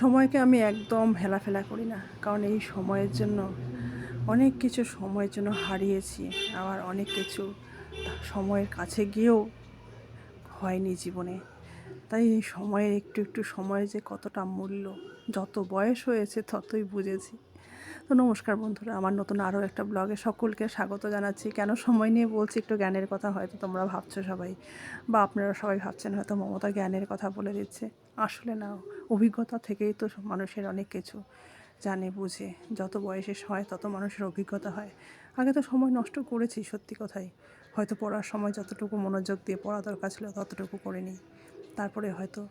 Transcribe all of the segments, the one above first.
সময়কে আমি একদম হেলাফেলা করি না। কারণ এই সময়ের জন্য, অনেক কিছু সময়ের জন্য হারিয়েছি। আবার অনেক কিছু সময়ের কাছে গিয়েও হয়নি জীবনে। তাই এই সময়ের একটু একটু সময় যে কতটা মূল্য, যত বয়স হয়েছে ততই বুঝেছি। তো নমস্কার বন্ধুরা, আমার নতুন আরও একটা ব্লগে সকলকে স্বাগত জানাচ্ছি। কেন সময় নিয়ে বলছি, একটু জ্ঞানের কথা হয়তো তোমরা ভাবছ সবাই, বা আপনারা সবাই ভাবছেন হয়তো মমতা জ্ঞানের কথা বলে দিচ্ছে। আসলে না, অভিজ্ঞতা থেকেই তো মানুষের অনেক কিছু জানে, বুঝে। যত বয়সে হয়, তত মানুষের অভিজ্ঞতা হয়। আগে তো সময় নষ্ট করেছি, সত্যি কথাই। হয়তো পড়ার সময় যতটুকু মনোযোগ দিয়ে পড়া দরকার ছিল, ততটুকু করিনি। তারপরে হয়তো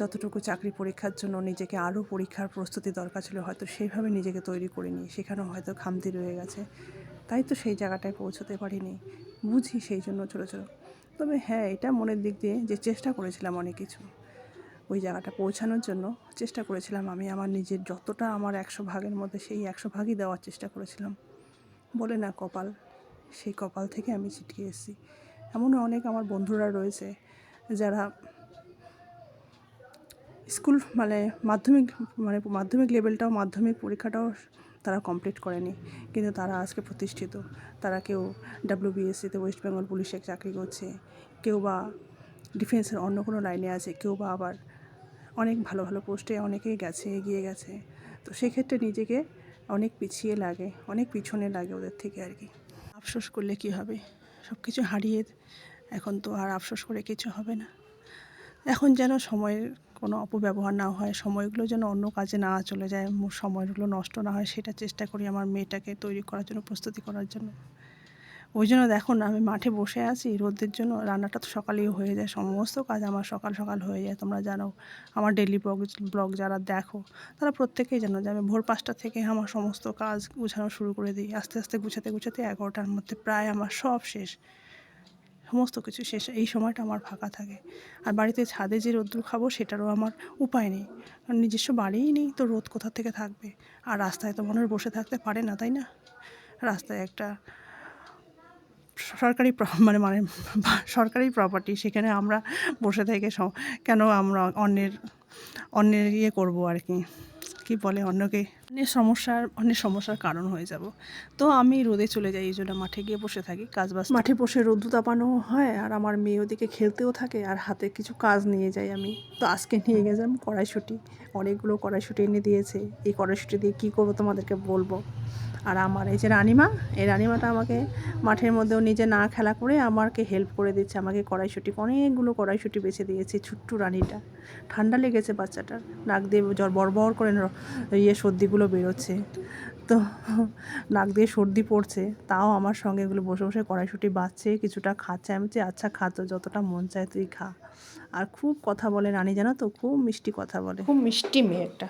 যতটুকু চাকরি পরীক্ষার জন্য নিজেকে আরও পরীক্ষার প্রস্তুতি দরকার ছিল, হয়তো সেইভাবে নিজেকে তৈরি করিনি, সেখানেও হয়তো খামতি রয়ে গেছে। তাই তো সেই জায়গাটায় পৌঁছতে পারিনি। বুঝি সেই জন্য ছোটো ছোটো তবে হ্যাঁ এটা মনের দিক দিয়ে যে চেষ্টা করেছিলাম অনেক কিছু, ওই জায়গাটা পৌঁছানোর জন্য চেষ্টা করেছিলাম। আমি আমার নিজের যতটা আমার একশো ভাগের মধ্যে সেই একশো ভাগই দেওয়ার চেষ্টা করেছিলাম। বলে না কপাল, সেই কপাল থেকে আমি ছিটকে এসেছি। এমনও অনেক আমার বন্ধুরা রয়েছে যারা স্কুল মানে মাধ্যমিক মানে মাধ্যমিক লেভেলটাও, মাধ্যমিক পরীক্ষাটাও তারা কমপ্লিট করেনি। কিন্তু তারা আজকে প্রতিষ্ঠিত। তারা কেউ ডাব্লিউবিএসসিতে ওয়েস্ট বেঙ্গল পুলিশে চাকরি করছে, কেউ বা ডিফেন্সের অন্য কোনো লাইনে আছে, কেউ বা আবার অনেক ভালো ভালো পোস্টে অনেকেই গেছে, এগিয়ে গেছে। তো সেক্ষেত্রে নিজেকে অনেক পিছিয়ে লাগে, অনেক পিছনে লাগে ওদের থেকে আর কি। আফসোস করলে কি হবে? সব কিছু হারিয়ে এখন তো আর আফসোস করে কিছু হবে না। এখন যেন সময়ের কোনো অপব্যবহার না হয়, সময়গুলো যেন অন্য কাজে না চলে যায় সময়গুলো নষ্ট না হয়, সেটা চেষ্টা করি আমার মেয়েটাকে তৈরি করার জন্য, প্রস্তুতি করার জন্য। ওই জন্য দেখো না আমি মাঠে বসে আছি রোদের জন্য রান্নাটা তো সকালেই হয়ে যায়, সমস্ত কাজ আমার সকাল সকাল হয়ে যায়, তোমরা জানো, আমার ডেলি ব্লগ ব্লগ যারা দেখো, তারা প্রত্যেকেই জানো যে আমি ভোর পাঁচটা থেকে আমার সমস্ত কাজ গুছানো শুরু করে দিই, আস্তে আস্তে গুছাতে গুছাতে এগারোটার মধ্যে প্রায় আমার সব শেষ। সমস্ত কিছু শেষ, এই সময়টা আমার ফাঁকা থাকে। আর বাড়িতে ছাদে যে রোদ্দুর খাব, সেটারও আমার উপায় নেই। কারণ নিজস্ব বাড়িই নেই, তো রোদ কোথা থেকে থাকবে? আর রাস্তায় তো মানুষ বসে থাকতে পারে না, তাই না? রাস্তায় একটা সরকারি মানে মানে সরকারি প্রপার্টি সেখানে আমরা বসে থেকে কেন আমরা অন্যের অন্যের ইয়ে করব আর কি? কি বলে অন্যকে? অন্যের সমস্যার অন্যের সমস্যার কারণ হয়ে যাব। তো আমি রোদে চলে যাই, এই জন্য মাঠে গিয়ে বসে থাকি, কাজ বাজ মাঠে বসে রোদ্দু তাপানো হয় আর আমার মেয়ে ওদিকে খেলতেও থাকে আর হাতে কিছু কাজ নিয়ে যাই আমি। তো আজকে নিয়ে গেছিলাম কড়াইশুটি, অনেকগুলো কড়াইশুটি এনে দিয়েছে। এই কড়াইশুটি দিয়ে কী করব তোমাদেরকে বলব? আর আমার এই যে রানিমা, এই রানিমাটা আমাকে মাঠের মধ্যেও নিজে না খেলা করে আমাকে হেল্প করে দিচ্ছে, আমাকে কড়াইশুটি, অনেকগুলো কড়াইশুটি বেছে দিয়েছে ছোট্ট রানিটা। ঠান্ডা লেগেছে বাচ্চাটার, নাক দিয়ে জ্বর বরবর করে ইয়ে সর্দিগুলো বেরোচ্ছে। তো নাক দিয়ে সর্দি পড়ছে তাও আমার সঙ্গে এগুলো বসে বসে কড়াইশুটি বাচ্চে কিছুটা খাচ্ছে। আমি বলছি, আচ্ছা খা তো যতটা মন চায় তুই খা। আর খুব কথা বলে রানী জানো তো খুব মিষ্টি কথা বলে। খুব মিষ্টি মেয়ে একটা।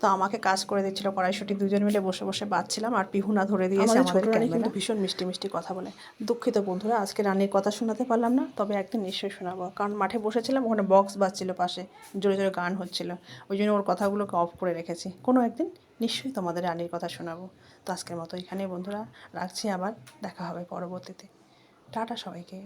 তো আমাকে কাজ করে দিচ্ছিল কড়াইশুটি দুজন মিলে বসে বসে বাচ্ছিলাম আর পিহুনা ধরে দিয়েছে আমাদের কিন্তু ভীষণ মিষ্টি মিষ্টি কথা বলে। দুঃখিত বন্ধুরা আজকে রানীর কথা শোনাতে পারলাম না তবে একদিন নিশ্চয়ই শোনাবো। কারণ মাঠে বসেছিলাম ওখানে বক্স বাজছিল পাশে জোরে জোরে গান হচ্ছিল। ওই জন্য ওর কথাগুলোকে অফ করে রেখেছি। কোনো একদিন নিশ্চয়ই তোমাদের রানীর কথা শোনাবো। তো আজকের মতো এখানে বন্ধুরা, রাখছি আবার, দেখা হবে পরবর্তীতে। টাটা সবাইকে।